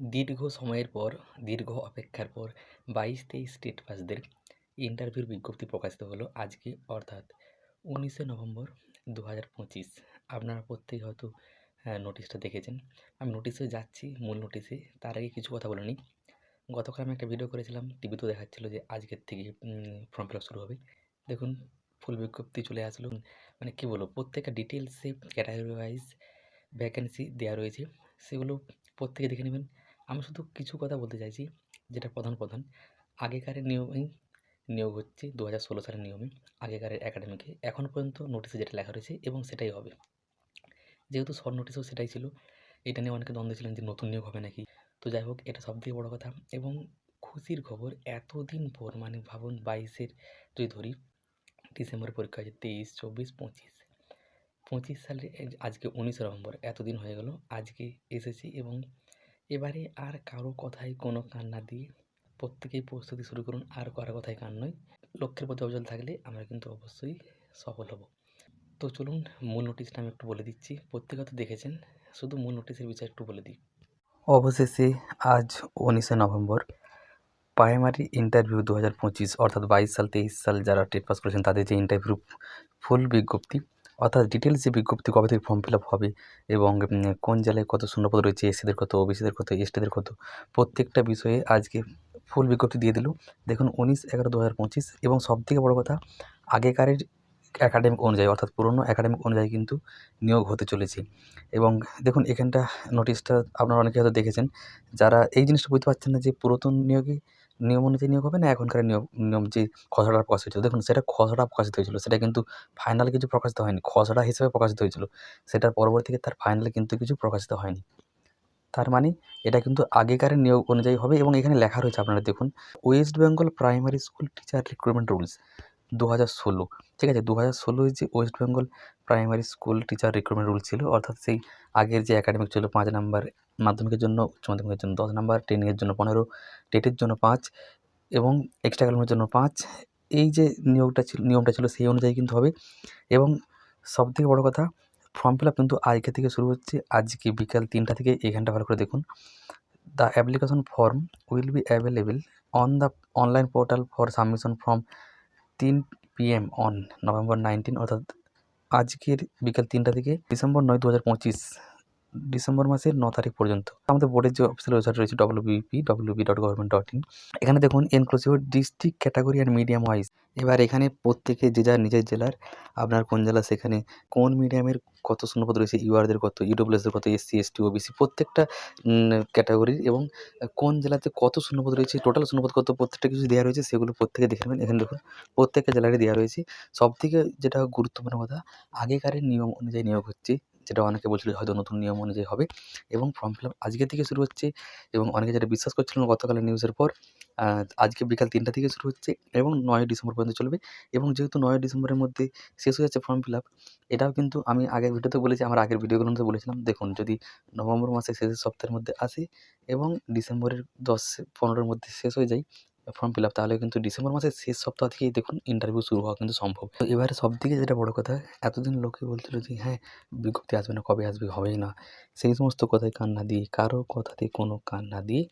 দীর্ঘ সময়ের পর, দীর্ঘ অপেক্ষার পর বাইশ তেইশ স্টেট পাসদের ইন্টারভিউর বিজ্ঞপ্তি প্রকাশিত হলো আজকে, অর্থাৎ উনিশে নভেম্বর দু হাজার পঁচিশ। আপনারা প্রত্যেকে হয়তো হ্যাঁ নোটিশটা দেখেছেন। আমি নোটিশে যাচ্ছি, মূল নোটিশে তার আগে কিছু কথা বলে নিই। গতকাল আমি একটা ভিডিও করেছিলাম টিভিতেও দেখাচ্ছিলো যে আজকের থেকে ফর্ম ফিল শুরু হবে। দেখুন ফুল বিজ্ঞপ্তি চলে আসলো। মানে কী বলব, প্রত্যেকটা ডিটেলসে ক্যাটাগরি ওয়াইজ ভ্যাকেন্সি দেওয়া রয়েছে। সেগুলো প্রত্যেকে দেখে নেবেন। আমি শুধু কিছু কথা বলতে চাইছি, যেটা প্রধান প্রধান। আগেকারের নিয়মেই নিয়োগ হচ্ছে দু হাজার ষোলো সালের নিয়মে আগেকারের একাডেমিকে। এখন পর্যন্ত নোটিশে যেটা লেখা রয়েছে এবং সেটাই হবে। যেহেতু শর্ট নোটিশেও সেটাই ছিল, এটা নিয়ে অনেকে দ্বন্দ্ব ছিলেন যে নতুন নিয়োগ হবে নাকি। তো যাই হোক, এটা সবথেকে বড় কথা এবং খুশির খবর, এতদিন পর মানে ভাবুন বাইশের যদি ধরি ডিসেম্বরে পরীক্ষা হয়েছে তেইশ, চব্বিশ, পঁচিশ। পঁচিশ সালে আজকে উনিশে নভেম্বর, এতদিন হয়ে গেল, আজকে এসেছি এবং এবারে আর কারও কথায় কোনো কান না দিয়ে প্রত্যেকেই প্রস্তুতি শুরু করুন, আর কারও কথায় কান নয়। লক্ষ্যের প্রতি অবিচল থাকলে আমরা কিন্তু অবশ্যই সফল হব। তো চলুন, মূল নোটিশটা আমি একটু বলে দিচ্ছি। প্রত্যেকে তো দেখেছেন, শুধু মূল নোটিশের বিষয়ে একটু বলে দিই। অবশেষে আজ উনিশে নভেম্বর প্রাইমারি ইন্টারভিউ দু হাজার পঁচিশ, অর্থাৎ বাইশ সাল, তেইশ সাল যারা টেট পাস করেছেন, তাদের যে ইন্টারভিউ ফুল বিজ্ঞপ্তি। অর্থাৎ ডিটেলস যে বিজ্ঞপ্তি কবে থেকে ফর্ম ফিল আপ হবে এবং কোন জেলায় কত শূন্যপদ রয়েছে এসসিদের কত ওবিসিদের কত এসটিদের কত, প্রত্যেকটা বিষয়ে আজকে ফুল বিজ্ঞপ্তি দিয়ে দিল। দেখুন, উনিশ এগারো দু হাজার পঁচিশ এবং সবথেকে বড় কথা, আগেকারের একাডেমিক অনুযায়ী, অর্থাৎ পুরনো একাডেমিক অনুযায়ী কিন্তু নিয়োগ হতে চলেছে। এবং দেখুন, এখানটা নোটিশটা আপনারা অনেকে হয়তো দেখেছেন, যারা এই জিনিসটা বুঝতে পারছেন না যে পুরাতন নিয়োগে নিয়ম অনুযায়ী নিয়োগ হবে না এখনকার নিয়ম নিয়ম যে খসড়া প্রকাশিত হয়েছিল? দেখুন, সেটা খসড়া প্রকাশিত হয়েছিল। সেটা কিন্তু ফাইনাল কিছু প্রকাশিত হয়নি। খসড়া হিসেবে প্রকাশিত হয়েছিল। সেটার পরবর্তীতে তার ফাইনাল কিন্তু কিছু প্রকাশিত হয়নি। তার মানে এটা কিন্তু আগেকারের নিয়োগ অনুযায়ী হবে এবং এখানে লেখা রয়েছে আপনারা দেখুন West Bengal primary school teacher recruitment rules দু হাজার ষোলো। ঠিক আছে দু হাজার ষোলোয় যে West Bengal primary school teacher recruitment rule ছিল, অর্থাৎ সেই আগের যে একাডেমিক ছিল, পাঁচ নাম্বার মাধ্যমিকের জন্য, উচ্চ মাধ্যমিকের জন্য দশ নাম্বার ট্রেনিংয়ের জন্য পনেরো টেটের জন্য পাঁচ এবং এক্সট্রা কালামের জন্য পাঁচ। এই যে নিয়োগটা ছিল, নিয়মটা ছিল সেই অনুযায়ী কিন্তু হবে এবং সবথেকে বড় কথা ফর্ম ফিল আপ কিন্তু আজকে থেকে শুরু হচ্ছে। আজকে বিকাল তিনটা থেকে এখানটা ভালো করে দেখুন। The application form will be available on the online portal for submission from তিন পিএম অন নভেম্বর নাইনটিন অর্থাৎ আজকের বিকাল তিনটা থেকে ডিসেম্বর নয় দু হাজার পঁচিশ। ডিসেম্বর মাসের ন তারিখ পর্যন্ত। আমাদের বোর্ডের যে অফিসিয়াল ওয়েবসাইট রয়েছে WBP WB dot government dot in এখানে দেখুন inclusive district category and medium wise এবার এখানে প্রত্যেকে যে যার নিজের জেলার, আপনার কোন জেলা সেখানে কোন মিডিয়ামের কত শূন্যপদ রয়েছে ইউআরদের কত ইডব্লিউএসদের কত এসসি এসটি ওবিসি প্রত্যেকটা ক্যাটাগরির এবং কোন জেলাতে কত শূন্যপদ রয়েছে টোটাল শূন্যপদ কত, প্রত্যেকটা কিছু দেওয়া রয়েছে, সেগুলো প্রত্যেকে দেখে নেবেন। এখানে দেখুন, প্রত্যেকটা জেলারই দেওয়া রয়েছে। সবথেকে যেটা গুরুত্বপূর্ণ কথা, আগেকারের নিয়ম অনুযায়ী নিয়োগ হচ্ছে যেটা অনেকে বলছিল হয়তো নতুন নিয়ম অনুযায়ী হবে। এবং ফর্ম ফিল আপ আজকে থেকে শুরু হচ্ছে এবং অনেকে যেটা বিশ্বাস করছিল না গতকালের নিউজের পর আজকে বিকাল তিনটা থেকে শুরু হচ্ছে এবং নয় ডিসেম্বর পর্যন্ত চলবে। এবং যেহেতু নয় ডিসেম্বরের মধ্যে শেষ হয়ে যাচ্ছে ফর্ম ফিল আপ এটাও কিন্তু আমি আগের ভিডিওতে বলেছি, আমার আগের ভিডিওগুলোতে বলেছিলাম। দেখুন, যদি নভেম্বর মাসের শেষের সপ্তাহের মধ্যে আসে এবং ডিসেম্বরের দশ পনেরোর মধ্যে শেষ হয়ে যায় ফর্ম ফিল আপ তাহলে কিন্তু ডিসেম্বর মাসের শেষ সপ্তাহ থেকেই দেখুন ইন্টারভিউ শুরু হওয়া কিন্তু সম্ভব। তো এবারে সব থেকে যেটা বড় কথা, এতদিন লোকে বলছিল যে হ্যাঁ বিজ্ঞপ্তি আসবে না, কবে আসবে, হবেই না। সেই সমস্ত কথায় কান না দিয়ে, কারও কথাতে কোনো কান না দিয়ে,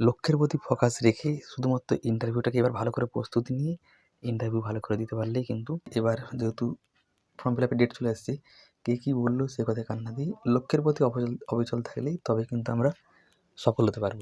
লক্ষ্যের প্রতি ফোকাস রেখে শুধুমাত্র ইন্টারভিউটাকে এবার ভালো করে প্রস্তুতি নিয়ে ইন্টারভিউ ভালো করে দিতে পারলেই কিন্তু এবার যেহেতু ফর্ম ফিল আপের ডেট চলে আসছে, কে কী বলল সে কথায় কান না দিয়ে, লক্ষ্যের প্রতি অবিচল অবিচল থাকলেই তবে কিন্তু আমরা সফল হতে পারব।